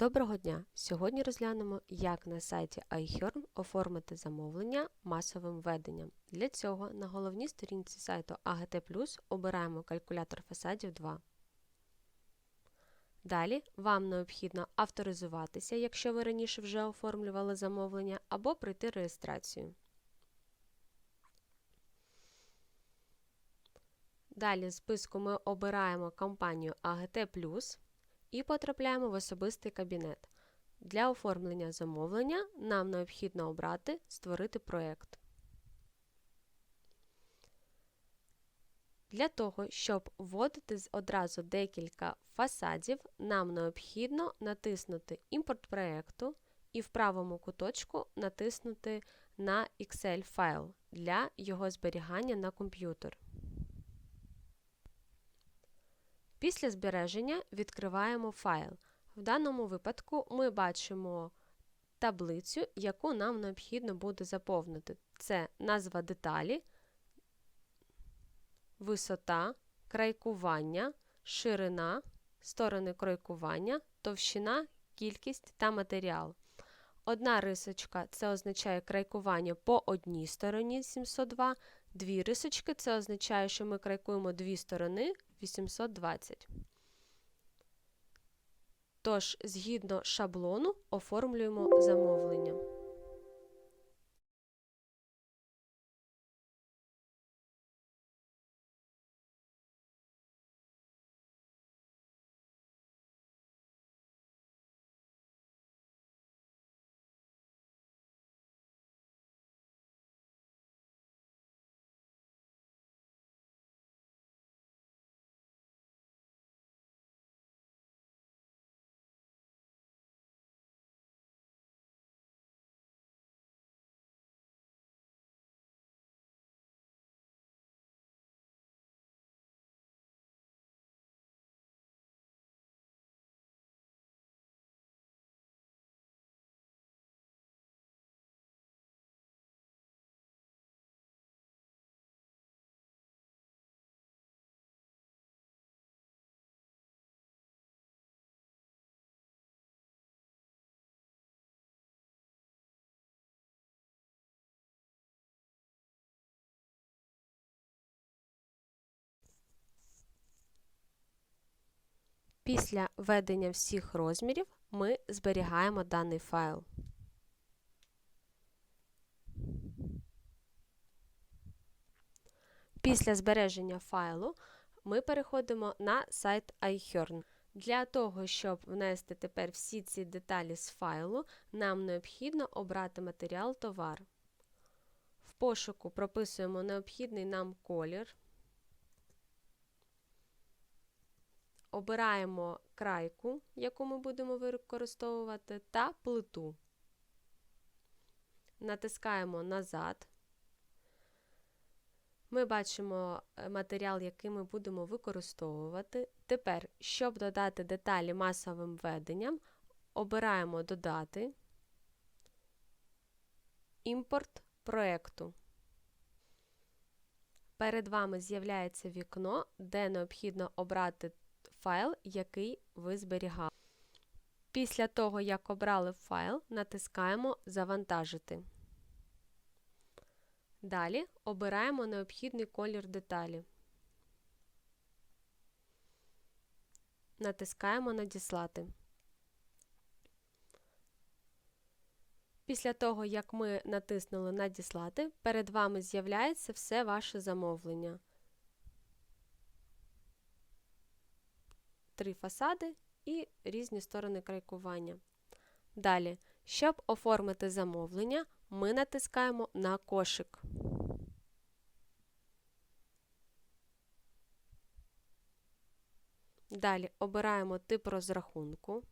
Доброго дня! Сьогодні розглянемо, як на сайті iHearn оформити замовлення масовим введенням. Для цього на головній сторінці сайту AGT+, обираємо калькулятор фасадів 2. Далі вам необхідно авторизуватися, якщо ви раніше вже оформлювали замовлення, або пройти реєстрацію. Далі з списку ми обираємо компанію AGT+, і потрапляємо в особистий кабінет. Для оформлення замовлення нам необхідно обрати Створити проєкт. Для того, щоб вводити одразу декілька фасадів, нам необхідно натиснути Імпорт проєкту і в правому куточку натиснути на Excel файл для його зберігання на комп'ютер. Після збереження відкриваємо файл. В даному випадку ми бачимо таблицю, яку нам необхідно буде заповнити. Це назва деталі, висота, крайкування, ширина, сторони крайкування, товщина, кількість та матеріал. Одна рисочка це означає крайкування по одній стороні 702, дві рисочки це означає, що ми крайкуємо дві сторони 820. Тож, згідно шаблону, оформлюємо замовлення. Після введення всіх розмірів ми зберігаємо даний файл. Після збереження файлу ми переходимо на сайт iHearn. Для того, щоб внести тепер всі ці деталі з файлу, нам необхідно обрати матеріал товар. В пошуку прописуємо необхідний нам колір. Обираємо крайку, яку ми будемо використовувати, та плиту. Натискаємо назад. Ми бачимо е, матеріал, який ми будемо використовувати. Тепер, щоб додати деталі масовим введенням, обираємо Додати, імпорт проєкту. Перед вами з'являється вікно, де необхідно обрати файл, який ви зберігали. Після того, як обрали файл, натискаємо Завантажити. Далі обираємо необхідний колір деталі. Натискаємо Надіслати. Після того, як ми натиснули Надіслати, перед вами з'являється все ваше замовлення. Три фасади і різні сторони крайкування. Далі, щоб оформити замовлення, ми натискаємо на кошик. Далі обираємо тип розрахунку.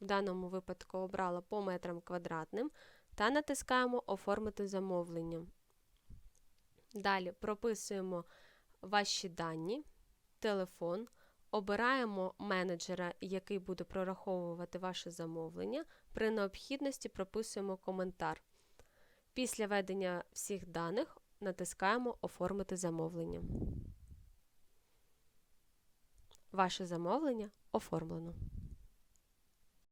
В даному випадку обрала по метрам квадратним та натискаємо Оформити замовлення. Далі прописуємо ваші дані телефон, обираємо менеджера, який буде прораховувати ваше замовлення. При необхідності прописуємо коментар. Після введення всіх даних натискаємо Оформити замовлення. Ваше замовлення оформлено.